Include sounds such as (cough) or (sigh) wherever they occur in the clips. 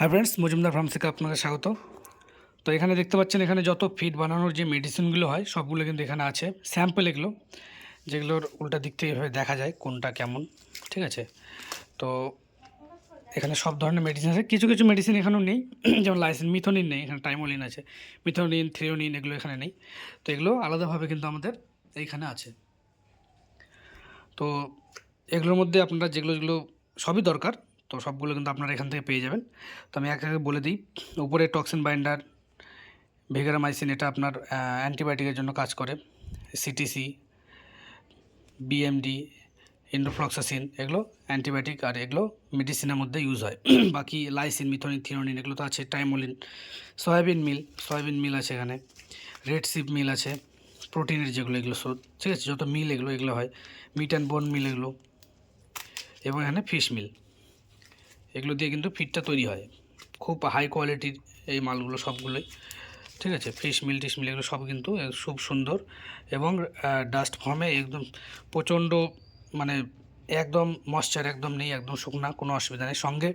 Hi friends Majumdar farm থেকে আপনাদের স্বাগত। তো এখানে দেখতে পাচ্ছেন, এখানে যত ফিড বানানোর যে মেডিসিনগুলো হয়, সবগুলো কিন্তু এখানে আছে। স্যাম্পল এগুলো, যেগুলোর উল্টা দিক থেকে এভাবে দেখা যায় কোনটা কেমন, ঠিক আছে? তো এখানে সব ধরনের মেডিসিন আছে। কিছু কিছু মেডিসিন এখানেও নেই, (clears throat) যেমন লাইসেন্স মিথোনিন নেই, এখানে টাইমোলিন আছে। মিথোনিন থ্রিওনিন এগুলো এখানে নেই। তো এগুলো আলাদাভাবে কিন্তু আমাদের এইখানে আছে। তো এগুলোর মধ্যে আপনারা যেগুলো যেগুলো সবই দরকার তো সবগুলো কিন্তু আপনারা এখান থেকে পেয়ে যাবেন। তো আমি এক একে বলে দিই, উপরে টক্সিন বাইন্ডার ভেগারামাইসিন এটা আপনার অ্যান্টিবায়োটিকের জন্য কাজ করে। সিটিসি বিএমডি ইন্ডোফ্লক্সাসিন এগুলো অ্যান্টিবায়োটিক আর এগুলো মেডিসিনের মধ্যে ইউজ হয়। (clears throat) বাকি লাইসিন মিথোনিন থিওনিন এগুলো তো আছে টাইমোলিন সয়াবিন মিল সয়াবিন মিল আছে এখানে রেড সিপ মিল আছে প্রোটিনের যেগুলো, এগুলো স্রোত ঠিক আছে? যত মিল এগুলো এগুলো হয় মিট অ্যান্ড বোন মিল এগুলো, এবং এখানে ফিশ মিল এগুলো দিয়ে কিন্তু ফিডটা তৈরি হয়। খুব হাই কোয়ালিটির এই মালগুলো সবগুলোই। ঠিক আছে? ফিশ মিল টিশ মিল এগুলো সব কিন্তু খুব সুন্দর। এবং ডাস্ট ফর্মে একদম প্রচণ্ড মানে একদম ময়শ্চার একদম নেই, একদম শুকনা, কোনো অসুবিধা নেই। সঙ্গে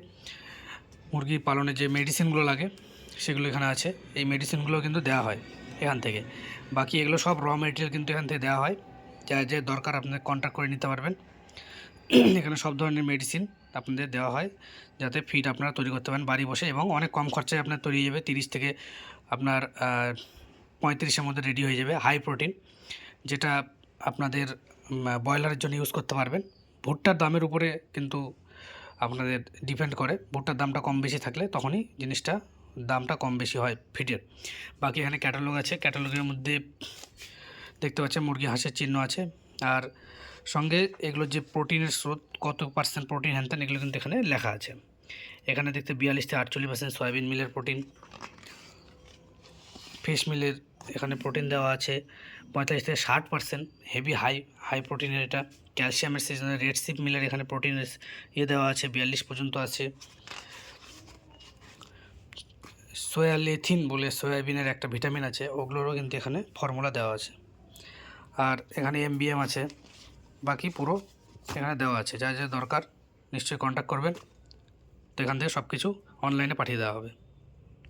মুরগি পালনে যে মেডিসিনগুলো লাগে, সেগুলো এখানে আছে। এই মেডিসিনগুলো কিন্তু দেওয়া হয় এখান থেকে। বাকি এগুলো সব র মেটেরিয়াল কিন্তু এখান থেকে দেওয়া হয়। যা যে দরকার আপনার কন্ট্যাক্ট করে নিতে পারবেন। এখানে সব ধরনের মেডিসিন আপনাদের দেওয়া হয়, যাতে ফিড আপনারা তৈরি করতে পারেন বাড়ি বসে এবং অনেক কম খরচায় আপনার তৈরি হয়ে যাবে। তিরিশ থেকে আপনার পঁয়ত্রিশের মধ্যে রেডি হয়ে যাবে হাই প্রোটিন যেটা আপনাদের ব্রয়লারের জন্য ইউজ করতে পারবেন। ভুট্টার দামের উপরে কিন্তু আপনাদের ডিপেন্ড করে। ভুট্টার দামটা কম বেশি থাকলে তখনই জিনিসটা দামটা কম বেশি হয় ফিডের বাকি এখানে ক্যাটালগ আছে। ক্যাটালগের মধ্যে দেখতে পাচ্ছেন মুরগি হাঁসের চিহ্ন আছে। আর সঙ্গে এগুলোর যে প্রোটিনের স্রোত, কত পার্সেন্ট প্রোটিন হ্যান এগুলো কিন্তু এখানে লেখা আছে। এখানে দেখতে বিয়াল্লিশ থেকে আটচল্লিশ পার্সেন্ট সয়াবিন মিলের প্রোটিন। ফিশ মিলের এখানে প্রোটিন দেওয়া আছে। পঁয়তাল্লিশ থেকে ষাট পার্সেন্ট হেভি হাই হাই প্রোটিনের এটা। ক্যালসিয়ামের সিজনে রেড সিপ মিলের এখানে প্রোটিনের ইয়ে দেওয়া আছে, বিয়াল্লিশ পর্যন্ত আছে। সোয়ালেথিন বলে সয়াবিনের একটা ভিটামিন আছে, ওগুলোরও কিন্তু এখানে ফর্মুলা দেওয়া আছে। আর এখানে এমবিএম আছে। বাকি পুরো এখানে দেওয়া আছে। যা যা দরকার নিশ্চয়ই কন্ট্যাক্ট করবেন। তো এখান থেকে সব কিছু অনলাইনে পাঠিয়ে দেওয়া হবে।